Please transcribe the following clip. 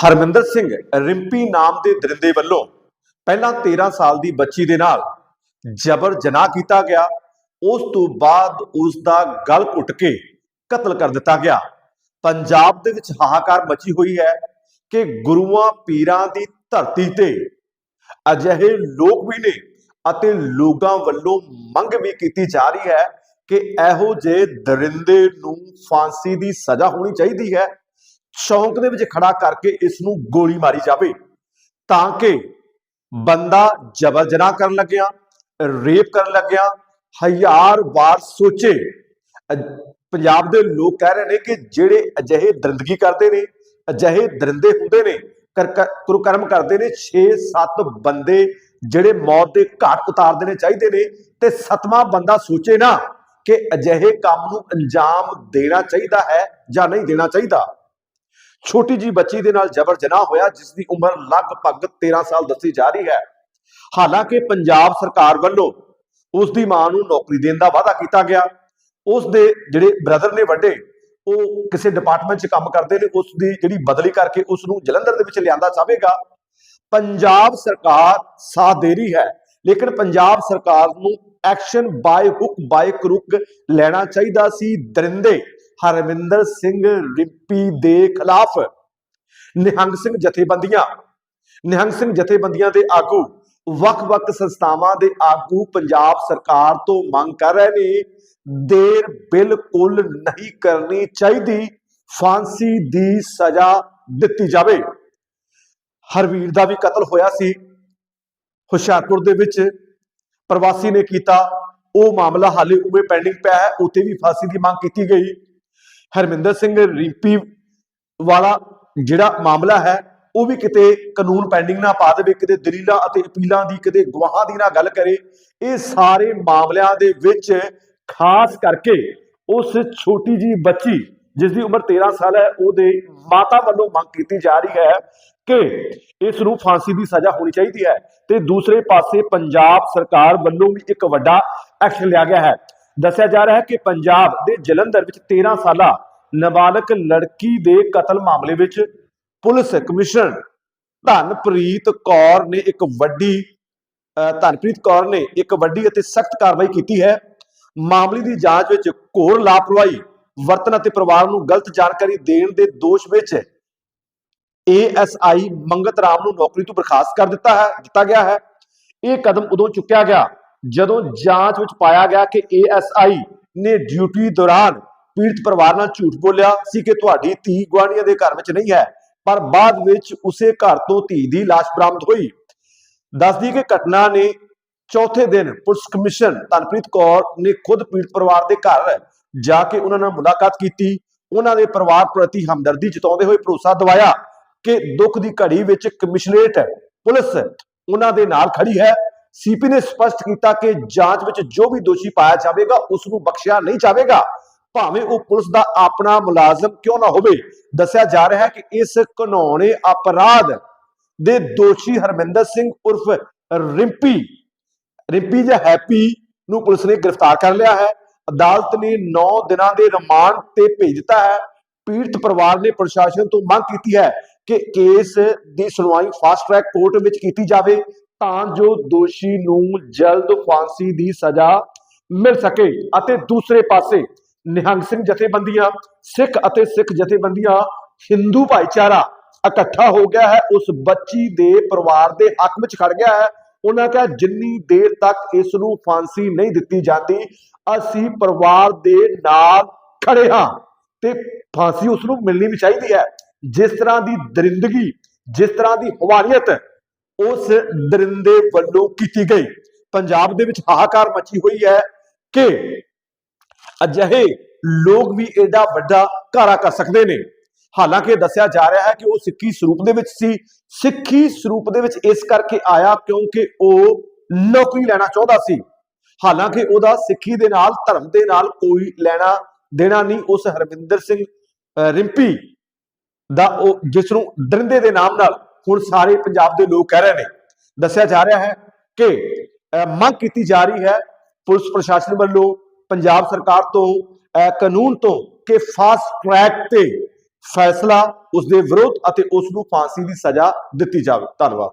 ਹਰਮਿੰਦਰ ਸਿੰਘ ਰਿੰਪੀ ਨਾਮ ਦੇ ਦਰਿੰਦੇ ਵੱਲੋਂ ਪਹਿਲਾਂ 13 ਸਾਲ ਦੀ ਬੱਚੀ ਦੇ ਨਾਲ ਜਬਰ ਜਨਾਹ ਕੀਤਾ ਗਿਆ। ਉਸ ਤੋਂ ਬਾਅਦ ਉਸ ਦਾ ਗਲ ਘੁੱਟ ਕੇ ਕਤਲ ਕਰ ਦਿੱਤਾ ਗਿਆ। ਪੰਜਾਬ ਦੇ ਵਿੱਚ ਹਾਹਾਕਾਰ ਮਚੀ ਹੋਈ ਹੈ ਕਿ ਗੁਰੂਆਂ ਪੀਰਾਂ ਦੀ ਧਰਤੀ ਤੇ ਅਜਿਹੇ ਲੋਕ ਵੀ ਨੇ ਅਤੇ ਲੋਕਾਂ ਵੱਲੋਂ ਮੰਗ ਵੀ ਕੀਤੀ ਜਾ ਰਹੀ ਹੈ ਕਿ ਇਹੋ ਜਿਹੇ ਦਰਿੰਦੇ ਨੂੰ ਫਾਂਸੀ ਦੀ ਸਜ਼ਾ ਹੋਣੀ ਚਾਹੀਦੀ ਹੈ। ਸ਼ੌਂਕ ਦੇ ਵਿੱਚ ਖੜਾ ਕਰਕੇ ਇਸ ਨੂੰ ਗੋਲੀ ਮਾਰੀ ਜਾਵੇ ਤਾਂ ਕਿ ਬੰਦਾ ਜਬਰ ਜਨਾਹ ਕਰਨ ਲੱਗਿਆ, ਰੇਪ ਕਰਨ ਲੱਗਿਆ, ਹਜ਼ਾਰ ਵਾਰ ਸੋਚੇ। ਪੰਜਾਬ ਦੇ ਲੋਕ ਕਹਿ ਰਹੇ ਨੇ ਕਿ ਜਿਹੜੇ ਅਜਿਹੇ ਦਰਿੰਦਗੀ ਕਰਦੇ ਨੇ, ਅਜਿਹੇ ਦਰਿੰਦੇ ਹੁੰਦੇ ਨੇ ਕਰਮ ਕਰਦੇ ਨੇ 6-7 ਬੰਦੇ ਜਿਹੜੇ ਮੌਤ ਦੇ ਘਾਟ ਉਤਾਰ ਦੇਣੇ ਚਾਹੀਦੇ ਨੇ ਤੇ ਸਤਵਾਂ ਬੰਦਾ ਸੋਚੇ ਨਾ ਕਿ ਅਜਿਹੇ ਕੰਮ ਨੂੰ ਅੰਜਾਮ ਦੇਣਾ ਚਾਹੀਦਾ ਹੈ ਜਾਂ ਨਹੀਂ ਦੇਣਾ ਚਾਹੀਦਾ। ਛੋਟੀ ਜੀ ਬੱਚੀ ਦੇ ਨਾਲ ਜਬਰ ਜਨਾਹ ਹੋਇਆ, ਜਿਸ ਦੀ ਉਮਰ ਲਗਭਗ 13 ਸਾਲ ਦੱਸੀ ਜਾ ਰਹੀ ਹੈ। ਹਾਲਾਂਕਿ ਪੰਜਾਬ ਸਰਕਾਰ ਵੱਲੋਂ ਉਸ ਦੀ ਮਾਂ ਨੂੰ ਨੌਕਰੀ ਦੇਣ ਦਾ ਵਾਅਦਾ ਕੀਤਾ ਗਿਆ। ਉਸ ਦੇ ਜਿਹੜੇ ਬ੍ਰਦਰ ਨੇ ਵੱਡੇ, ਉਹ ਕਿਸੇ ਡਿਪਾਰਟਮੈਂਟ 'ਚ ਕੰਮ ਕਰਦੇ ਨੇ, ਉਸ ਦੀ ਜਿਹੜੀ ਬਦਲੀ ਕਰਕੇ ਉਸ ਨੂੰ ਜਲੰਧਰ ਦੇ ਵਿੱਚ ਲਿਆਂਦਾ ਜਾਵੇਗਾ। ਪੰਜਾਬ ਸਰਕਾਰ ਸਾਥ ਦੇ ਰਹੀ ਹੈ, ਲੇਕਿਨ ਪੰਜਾਬ ਸਰਕਾਰ ਨੂੰ action by hook by crook ਲੈਣਾ ਚਾਹੀਦਾ ਸੀ। ਦਰਿੰਦੇ ਹਰਮਿੰਦਰ ਸਿੰਘ ਰਿੰਪੀ ਦੇ ਖਿਲਾਫ ਨਿਹੰਗ ਸਿੰਘ ਜਥੇਬੰਦੀਆਂ, ਨਿਹੰਗ ਸਿੰਘ ਜਥੇਬੰਦੀਆਂ ਦੇ ਆਗੂ, ਵੱਖ-ਵੱਖ ਸੰਸਥਾਵਾਂ ਦੇ ਆਗੂ ਪੰਜਾਬ ਸਰਕਾਰ ਤੋਂ ਮੰਗ ਕਰ ਰਹੇ ਨੇ, ਦੇਰ ਬਿਲਕੁਲ ਨਹੀਂ ਕਰਨੀ ਚਾਹੀਦੀ, ਫਾਂਸੀ ਦੀ ਸਜ਼ਾ ਦਿੱਤੀ ਜਾਵੇ। ਹਰਵੀਰ ਦਾ ਵੀ ਕਤਲ ਹੋਇਆ ਸੀ। ਹੁਸ਼ਿਆਰਪੁਰ ਦੇ ਵਿੱਚ ਪ੍ਰਵਾਸੀ ਨੇ ਕੀਤਾ, ਉਹ ਮਾਮਲਾ ਹਾਲੇ ਉਵੇਂ ਪੈਂਡਿੰਗ ਪਿਆ ਹੈ, ਉੱਥੇ ਵੀ ਫਾਂਸੀ ਦੀ ਮੰਗ ਕੀਤੀ ਗਈ। ਹਰਮਿੰਦਰ ਸਿੰਘ ਰਿੰਪੀ ਵਾਲਾ ਜਿਹੜਾ ਮਾਮਲਾ ਹੈ, ਉਹ ਵੀ ਕਿਤੇ ਕਾਨੂੰਨ ਪੈਂਡਿੰਗ ਨਾ ਪਾ ਦੇਵੇ, ਕਿਤੇ ਦਲੀਲਾਂ ਅਤੇ ਅਪੀਲਾਂ ਦੀ, ਕਿਤੇ ਗਵਾਹਾਂ ਦੀ ਨਾ ਗੱਲ ਕਰੇ, ਇਹ ਸਾਰੇ ਮਾਮਲਿਆਂ ਦੇ ਵਿੱਚ ਖਾਸ ਕਰਕੇ ਉਸ ਛੋਟੀ ਜੀ ਬੱਚੀ ਜਿਸ ਦੀ ਉਮਰ 13 ਸਾਲ ਹੈ, ਉਹਦੇ ਮਾਤਾ ਵੱਲੋਂ ਮੰਗ ਕੀਤੀ ਜਾ ਰਹੀ ਹੈ ਕਿ ਇਸ ਨੂੰ ਫਾਂਸੀ ਦੀ ਸਜ਼ਾ ਹੋਣੀ ਚਾਹੀਦੀ ਹੈ ਤੇ ਦੂਸਰੇ ਪਾਸੇ ਪੰਜਾਬ ਸਰਕਾਰ ਵੱਲੋਂ ਵੀ ਇੱਕ ਵੱਡਾ ਐਕਸ਼ਨ ਲਿਆ ਗਿਆ ਹੈ। ਦੱਸਿਆ ਜਾ ਰਿਹਾ ਹੈ ਕਿ ਪੰਜਾਬ ਦੇ ਜਲੰਧਰ ਵਿੱਚ 13 ਸਾਲਾ ਨਾਬਾਲਗ ਲੜਕੀ ਦੇ ਕਤਲ ਮਾਮਲੇ ਵਿੱਚ ਪੁਲਿਸ ਕਮਿਸ਼ਨਰ ਧਨਪ੍ਰੀਤ ਕੌਰ ਨੇ ਇੱਕ ਵੱਡੀ ਧਨਪ੍ਰੀਤ ਕੌਰ ਨੇ ਇੱਕ ਵੱਡੀ ਅਤੇ ਸਖਤ ਕਾਰਵਾਈ ਕੀਤੀ ਹੈ। ਮਾਮਲੇ ਦੀ ਜਾਂਚ ਵਿੱਚ ਘੋਰ ਲਾਪਰਵਾਹੀ ਵਰਤਨ ਅਤੇ ਪਰਿਵਾਰ ਨੂੰ ਗਲਤ ਜਾਣਕਾਰੀ ਦੇਣ ਦੇ ਦੋਸ਼ ਵਿੱਚ ਏਐਸਆਈ ਮੰਗਤ ਰਾਮ ਨੂੰ ਨੌਕਰੀ ਤੋਂ ਬਰਖਾਸਤ ਕਰ ਦਿੱਤਾ ਹੈ, ਦਿੱਤਾ ਗਿਆ ਹੈ। ਇਹ ਕਦਮ ਉਦੋਂ ਚੁੱਕਿਆ ਗਿਆ ਜਦੋਂ ਜਾਂਚ ਵਿੱਚ ਪਾਇਆ ਗਿਆ ਕਿ ਏਐਸਆਈ ਨੇ ਡਿਊਟੀ ਦੌਰਾਨ ਪੀੜਤ ਪਰਿਵਾਰ ਨਾਲ ਝੂਠ ਬੋਲਿਆ ਸੀ ਕਿ ਤੁਹਾਡੀ ਧੀ ਗੁਆਂਢੀਆਂ ਦੇ ਘਰ ਵਿੱਚ ਨਹੀਂ ਹੈ, ਪਰ ਬਾਅਦ ਵਿੱਚ ਉਸੇ ਘਰ ਤੋਂ ਧੀ ਦੀ ਲਾਸ਼ ਬਰਾਮਦ ਹੋਈ। ਦੱਸਦੀ ਕਿ ਘਟਨਾ ਨੇ ਚੌਥੇ ਦਿਨ ਪੁਲਿਸ ਕਮਿਸ਼ਨ ਧਨਪ੍ਰੀਤ ਕੌਰ ਨੇ ਖੁਦ ਪੀੜਤ ਪਰਿਵਾਰ ਦੇ ਘਰ ਜਾ ਕੇ ਉਹਨਾਂ ਨਾਲ ਮੁਲਾਕਾਤ ਕੀਤੀ। ਉਹਨਾਂ ਦੇ ਪਰਿਵਾਰ ਪ੍ਰਤੀ ਹਮਦਰਦੀ ਜਤਾਉਂਦੇ ਹੋਏ ਭਰੋਸਾ ਦਿਵਾਇਆ ਕਿ ਦੁੱਖ ਦੀ ਘੜੀ ਵਿੱਚ ਕਮਿਸ਼ਨਰੇਟ ਪੁਲਿਸ ਉਹਨਾਂ ਦੇ ਨਾਲ ਖੜੀ ਹੈ। ਸੀਪੀ ਨੇ ਸਪਸ਼ਟ ਕੀਤਾ ਕਿ ਜਾਂਚ ਵਿੱਚ ਜੋ ਵੀ ਦੋਸ਼ੀ ਪਾਇਆ ਜਾਵੇਗਾ, ਉਸ ਨੂੰ ਬਖਸ਼ਿਆ ਨਹੀਂ ਜਾਵੇਗਾ। ਭਾਵੇਂ ਉਹ ਪੁਲਿਸ ਦਾ ਆਪਣਾ ਮੁਲਾਜ਼ਮ ਕਿਉਂ ਨਾ ਹੋਵੇ, ਦੱਸਿਆ ਜਾ ਰਿਹਾ ਹੈ ਕਿ ਇਸ ਘਨੌਣੇ ਅਪਰਾਧ ਦੇ ਦੋਸ਼ੀ ਹਰਮਿੰਦਰ ਸਿੰਘ ਉਰਫ ਰਿੰਪੀ ਰਿੰਪੀ ਜਾਂ ਹੈਪੀ ਨੂੰ ਪੁਲਿਸ ਨੇ ਗ੍ਰਿਫਤਾਰ ਕਰ ਲਿਆ ਹੈ। ਅਦਾਲਤ ਨੇ 9 ਦਿਨਾਂ ਦੇ ਰਿਮਾਂਡ ਤੇ ਭੇਜ ਦਿੱਤਾ ਹੈ। ਪੀੜਤ ਪਰਿਵਾਰ ਨੇ ਪ੍ਰਸ਼ਾਸਨ ਤੋਂ ਮੰਗ ਕੀਤੀ ਹੈ ਕਿ ਕੇਸ ਦੀ ਸੁਣਵਾਈ ਫਾਸਟ ਟਰੈਕ ਕੋਰਟ ਵਿੱਚ ਕੀਤੀ ਜਾਵੇ ਤਾਂ ਜੋ ਦੋਸ਼ੀ ਨੂੰ ਜਲਦ ਫਾਂਸੀ ਦੀ ਸਜ਼ਾ ਮਿਲ ਸਕੇ ਅਤੇ ਦੂਸਰੇ ਪਾਸੇ ਨਿਹੰਗ ਸਿੰਘ ਜਥੇਬੰਦੀਆਂ, ਸਿੱਖ ਅਤੇ ਸਿੱਖ ਜਥੇਬੰਦੀਆਂ ਹਿੰਦੂ ਭਾਈਚਾਰਾ ਇਕੱਠਾ ਹੋ ਗਿਆ ਹੈ, ਉਸ ਬੱਚੀ ਦੇ ਪਰਿਵਾਰ ਦੇ ਹੱਕ ਵਿੱਚ ਖੜ ਗਿਆ ਹੈ। ਉਹਨਾਂ ਕਿਹਾ, ਜਿੰਨੀ ਦੇਰ ਤੱਕ ਇਸ ਨੂੰ ਫਾਂਸੀ ਨਹੀਂ ਦਿੱਤੀ ਜਾਂਦੀ, ਅਸੀਂ ਪਰਿਵਾਰ ਦੇ ਨਾਲ ਖੜੇ ਹਾਂ ਤੇ ਫਾਂਸੀ ਉਸ ਨੂੰ ਮਿਲਣੀ ਵੀ ਚਾਹੀਦੀ ਹੈ। ਜਿਸ ਤਰ੍ਹਾਂ ਦੀ ਦਰਿੰਦਗੀ, ਜਿਸ ਤਰ੍ਹਾਂ ਦੀ ਹਵਾਨੀਅਤ ਉਸ ਦਰਿੰਦੇ ਵੱਲੋਂ ਕੀਤੀ ਗਈ। ਪੰਜਾਬ ਦੇ ਵਿੱਚ ਹਾਹਾਕਾਰ ਮਚੀ ਹੋਈ ਹੈ ਕਿ ਅਜਿਹੇ ਲੋਕ ਵੀ ਐਡਾ ਵੱਡਾ ਘਾਰਾ ਕਰ ਸਕਦੇ ਨੇ। ਹਾਲਾਂਕਿ ਦੱਸਿਆ ਜਾ ਰਿਹਾ ਹੈ ਕਿ ਉਹ ਸਿੱਖੀ ਸਰੂਪ ਦੇ ਵਿੱਚ ਸੀ। ਸਿੱਖੀ ਸਰੂਪ ਦੇ ਵਿੱਚ ਇਸ ਕਰਕੇ ਆਇਆ ਕਿਉਂਕਿ ਉਹ ਨੌਕਰੀ ਲੈਣਾ ਚਾਹੁੰਦਾ ਸੀ। ਹਾਲਾਂਕਿ ਉਹਦਾ ਸਿੱਖੀ ਦੇ ਨਾਲ, ਧਰਮ ਦੇ ਨਾਲ ਕੋਈ ਲੈਣਾ ਦੇਣਾ ਨਹੀਂ। ਉਸ ਹਰਮਿੰਦਰ ਸਿੰਘ ਅਹ ਰਿੰਪੀ ਦਾ ਉਹ ਜਿਸ ਨੂੰ ਦਰਿੰਦੇ ਦੇ ਨਾਮ ਨਾਲ ਹੁਣ ਸਾਰੇ ਪੰਜਾਬ ਦੇ ਲੋਕ ਕਹਿ ਰਹੇ ਨੇ। ਦੱਸਿਆ ਜਾ ਰਿਹਾ ਹੈ ਕਿ ਮੰਗ ਕੀਤੀ ਜਾ ਰਹੀ ਹੈ ਪੁਲਿਸ ਪ੍ਰਸ਼ਾਸਨ ਵੱਲੋਂ ਪੰਜਾਬ ਸਰਕਾਰ ਤੋਂ ਕਾਨੂੰਨ ਤੋਂ ਕਿ ਫਾਸਟ ਟਰੈਕ ਤੇ ਫੈਸਲਾ ਉਸ ਦੇ ਵਿਰੁੱਧ ਅਤੇ ਉਸ ਨੂੰ ਫਾਂਸੀ ਦੀ ਸਜ਼ਾ ਦਿੱਤੀ ਜਾਵੇ। ਧੰਨਵਾਦ।